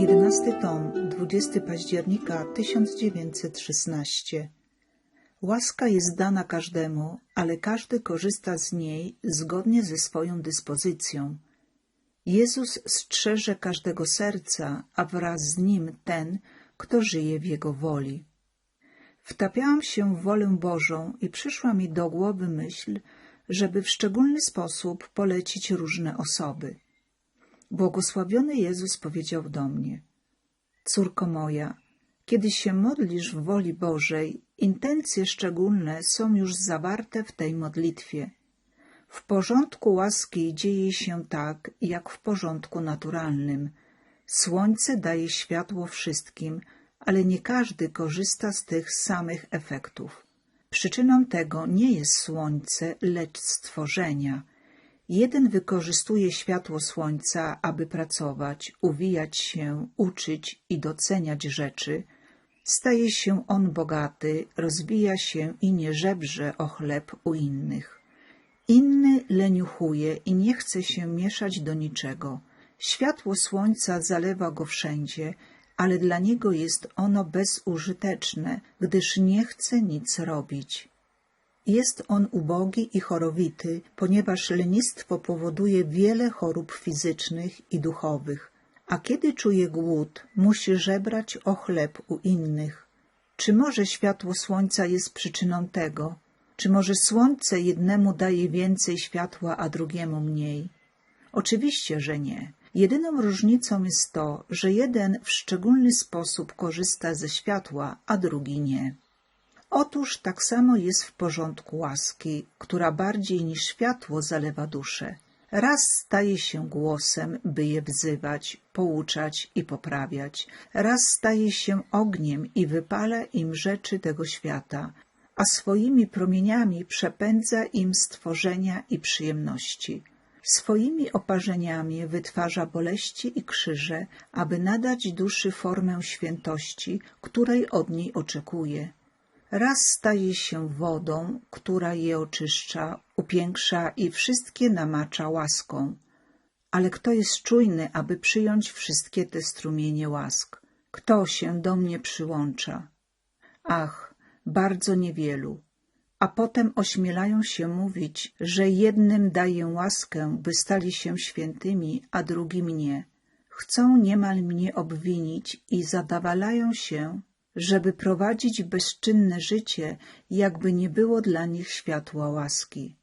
11 tom, 20 października 1916. Łaska jest dana każdemu, ale każdy korzysta z niej zgodnie ze swoją dyspozycją. Jezus strzeże każdego serca, a wraz z nim ten, kto żyje w Jego woli. Wtapiałam się w wolę Bożą i przyszła mi do głowy myśl, żeby w szczególny sposób polecić różne osoby. Błogosławiony Jezus powiedział do mnie: Córko moja, kiedy się modlisz w woli Bożej, intencje szczególne są już zawarte w tej modlitwie. W porządku łaski dzieje się tak, jak w porządku naturalnym. Słońce daje światło wszystkim, ale nie każdy korzysta z tych samych efektów. Przyczyną tego nie jest słońce, lecz stworzenia. Jeden wykorzystuje światło słońca, aby pracować, uwijać się, uczyć i doceniać rzeczy. Staje się on bogaty, rozwija się i nie żebrze o chleb u innych. Inny leniuchuje i nie chce się mieszać do niczego. Światło słońca zalewa go wszędzie, ale dla niego jest ono bezużyteczne, gdyż nie chce nic robić. Jest on ubogi i chorowity, ponieważ lenistwo powoduje wiele chorób fizycznych i duchowych, a kiedy czuje głód, musi żebrać o chleb u innych. Czy może światło słońca jest przyczyną tego? Czy może słońce jednemu daje więcej światła, a drugiemu mniej? Oczywiście, że nie. Jedyną różnicą jest to, że jeden w szczególny sposób korzysta ze światła, a drugi nie. Otóż tak samo jest w porządku łaski, która bardziej niż światło zalewa duszę. Raz staje się głosem, by je wzywać, pouczać i poprawiać, raz staje się ogniem i wypala im rzeczy tego świata, a swoimi promieniami przepędza im stworzenia i przyjemności. Swoimi oparzeniami wytwarza boleści i krzyże, aby nadać duszy formę świętości, której od niej oczekuje. Raz staje się wodą, która je oczyszcza, upiększa i wszystkie namacza łaską. Ale kto jest czujny, aby przyjąć wszystkie te strumienie łask? Kto się do mnie przyłącza? Ach, bardzo niewielu. A potem ośmielają się mówić, że jednym daję łaskę, by stali się świętymi, a drugim nie. Chcą niemal mnie obwinić i zadawalają się, żeby prowadzić bezczynne życie, jakby nie było dla nich światła łaski.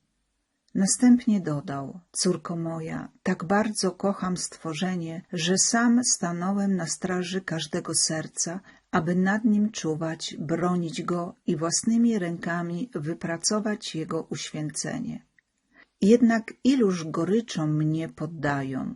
Następnie dodał, córko moja, tak bardzo kocham stworzenie, że sam stanąłem na straży każdego serca, aby nad nim czuwać, bronić go i własnymi rękami wypracować jego uświęcenie. Jednak iluż goryczą mnie poddają,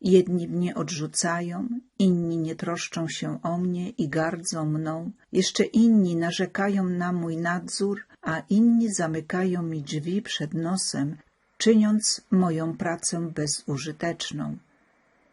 Jedni mnie odrzucają, inni nie troszczą się o mnie i gardzą mną, jeszcze inni narzekają na mój nadzór, a inni zamykają mi drzwi przed nosem, czyniąc moją pracę bezużyteczną.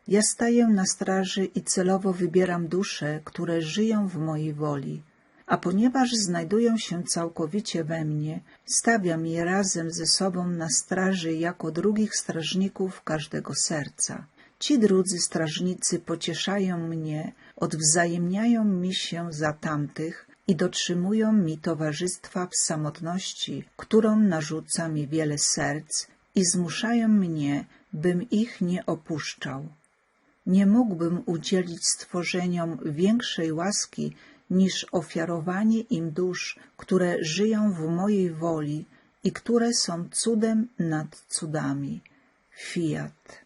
Ja staję na straży i celowo wybieram dusze, które żyją w mojej woli, a ponieważ znajdują się całkowicie we mnie, stawiam je razem ze sobą na straży jako drugich strażników każdego serca. Ci drudzy strażnicy pocieszają mnie, odwzajemniają mi się za tamtych i dotrzymują mi towarzystwa w samotności, którą narzuca mi wiele serc i zmuszają mnie, bym ich nie opuszczał. Nie mógłbym udzielić stworzeniom większej łaski niż ofiarowanie im dusz, które żyją w mojej woli i które są cudem nad cudami. Fiat.